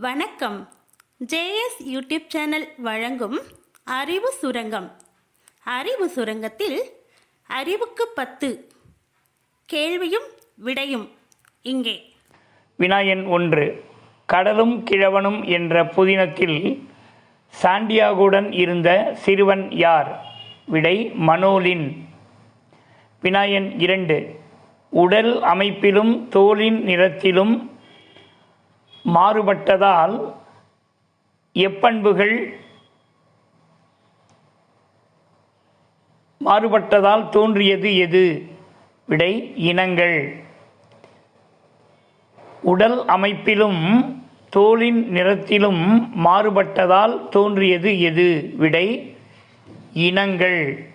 வணக்கம். JS YouTube channel வழங்கும் அறிவு சுரங்கம். அறிவு சுரங்கத்தில் அறிவுக்கு பத்து கேள்வியும் விடையும். இங்கே. வினாயன் ஒன்று கடலும் கிழவனும் என்ற புதினத்தில் சாண்டியாகுடன் இருந்த சிறுவன் யார்? விடை மனோலின். வினாயன் இரண்டு உடல் அமைப்பிலும் தோலின் நிறத்திலும் மாறுபட்டதால் எப்பண்புகள் மாறுபட்டதால் தோன்றியது எது? விடை இனங்கள். உடல் அமைப்பிலும் தோலின் நிறத்திலும் மாறுபட்டதால் தோன்றியது எது? விடை இனங்கள்.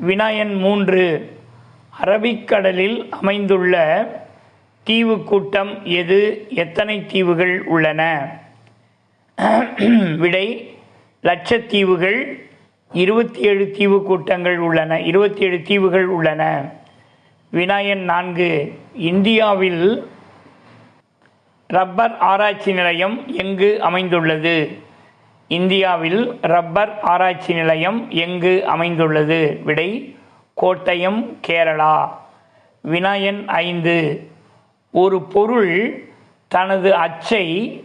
வினாயன் மூன்று அரபிக்கடலில் அமைந்துள்ள தீவு கூட்டம் எது? எத்தனை தீவுகள் உள்ளன? விடை லட்சத்தீவுகள் இருபத்தி ஏழு தீவு கூட்டங்கள் உள்ளன. இருபத்தி ஏழு தீவுகள் உள்ளன. வினாயன் நான்கு. இந்தியாவில் ரப்பர் ஆராய்ச்சி நிலையம் எங்கு அமைந்துள்ளது? இந்தியாவில் ரப்பர் ஆராய்ச்சி நிலையம் எங்கு அமைந்துள்ளது? விடை கோட்டயம் கேரளா. வினாயன் ஐந்து. ஒரு பொருள் தனது அச்சை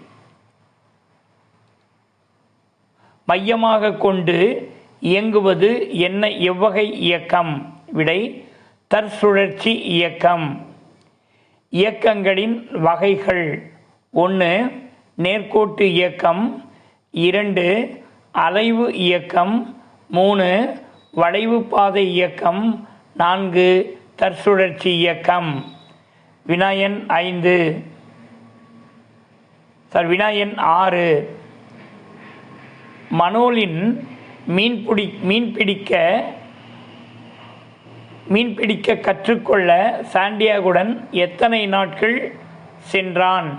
மையமாக கொண்டு இயங்குவது என்ன எவ்வகை இயக்கம்? விடை தற்சுழற்சி இயக்கம். இயக்கங்களின் வகைகள். ஒன்று நேர்கோட்டு இயக்கம். இரண்டு அலைவு இயக்கம். மூணு வளைவு பாதை இயக்கம். நான்கு தற்சுழற்சி இயக்கம். வினாயன் ஐந்து. சார் வினாயன் ஆறு. மனோலின் மீன்பிடி மீன்பிடிக்க மீன்பிடிக்க கற்றுக்கொள்ள சாண்டியாகுடன் எத்தனை நாட்கள் சென்றான்?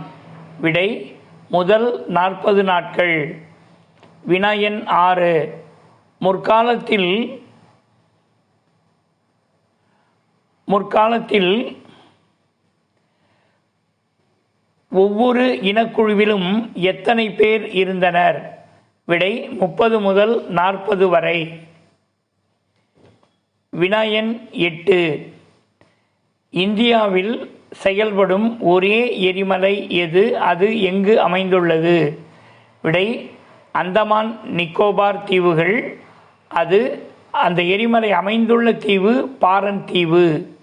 விடை முதல் நாற்பது நாட்கள். வினாயன் ஆறு. முற்காலத்தில் முற்காலத்தில் ஒவ்வொரு இனக்குழுவிலும் எத்தனை பேர் இருந்தனர்? விடை முப்பது முதல் நாற்பது வரை. வினாயன் எட்டு. இந்தியாவில் செயல்படும் ஒரே எரிமலை எது? அது எங்கு அமைந்துள்ளது? விடை அந்தமான் நிக்கோபார் தீவுகள். அது அந்த எரிமலை அமைந்துள்ள தீவு பாரன் தீவு.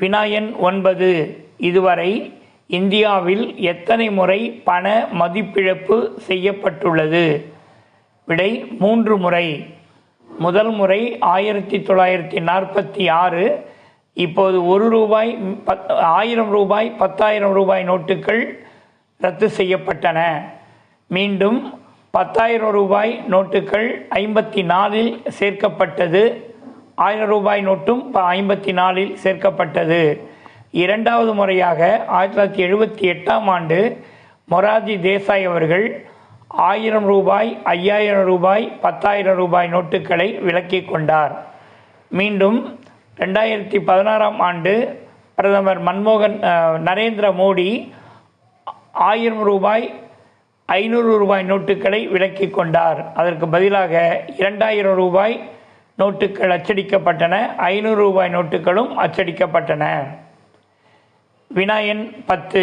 வினாயன் ஒன்பது. இதுவரை இந்தியாவில் எத்தனை முறை பண மதிப்பிழப்பு செய்யப்பட்டுள்ளது? விடை மூன்று முறை. முதல் முறை ஆயிரத்தி தொள்ளாயிரத்தி நாற்பத்தி ஆறு. இப்போது ஒரு ரூபாய் பத் ஆயிரம் ரூபாய் பத்தாயிரம் ரூபாய் நோட்டுகள் ரத்து செய்யப்பட்டன. மீண்டும் பத்தாயிரம் ரூபாய் நோட்டுகள் ஐம்பத்தி நாலில் சேர்க்கப்பட்டது. ஆயிரம் ரூபாய் நோட்டும் ஐம்பத்தி நாலில் சேர்க்கப்பட்டது. இரண்டாவது முறையாக ஆயிரத்தி தொள்ளாயிரத்தி எழுபத்தி எட்டாம் ஆண்டு மொராஜி தேசாய் அவர்கள் ஆயிரம் ரூபாய் ஐயாயிரம் ரூபாய் பத்தாயிரம் ரூபாய் நோட்டுகளை விலக்கி கொண்டார். மீண்டும் ரெண்டாயிரத்தி பதினாறாம் ஆண்டு பிரதமர் மன்மோகன் நரேந்திர மோடி ஆயிரம் ரூபாய் ஐநூறு ரூபாய் நோட்டுகளை விலக்கி கொண்டார். அதற்கு பதிலாக இரண்டாயிரம் ரூபாய் நோட்டுகள் அச்சடிக்கப்பட்டன ஐநூறு ரூபாய் நோட்டுகளும் அச்சடிக்கப்பட்டன. வினாயன் பத்து.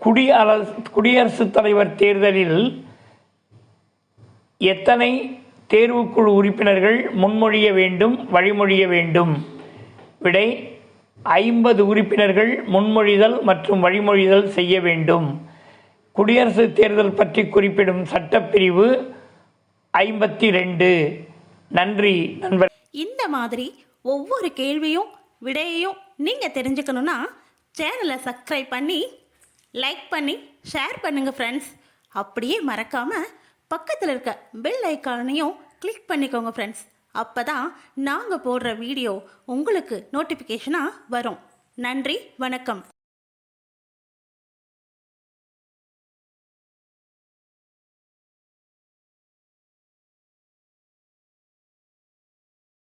குடியரசு குடியரசுத் தலைவர் தேர்தலில் எத்தனை தேர்வுக்குழு உறுப்பினர்கள் முன்மொழிய வேண்டும் வழிமொழிய வேண்டும்? விடை ஐம்பது உறுப்பினர்கள் முன்மொழிதல் மற்றும் வழிமொழிதல் செய்ய வேண்டும். குடியரசு தேர்தல் பற்றி குறிப்பிடும் சட்டப்பிரிவு ஐம்பத்தி ரெண்டு. நன்றி நண்பர். இந்த மாதிரி ஒவ்வொரு கேள்வியும் விடையையும் நீங்கள் தெரிஞ்சுக்கணுன்னா சேனலை சப்ஸ்கிரைப் பண்ணி லைக் பண்ணி ஷேர் பண்ணுங்கள் ஃப்ரெண்ட்ஸ் அப்படியே மறக்காமல் பக்கத்தில் இருக்க பெல் ஐக்கானையும் கிளிக் பண்ணிக்கோங்க ஃப்ரெண்ட்ஸ் அப்போ தான் நாங்கள் போடுற வீடியோ உங்களுக்கு நோட்டிஃபிகேஷனாக வரும். நன்றி வணக்கம்.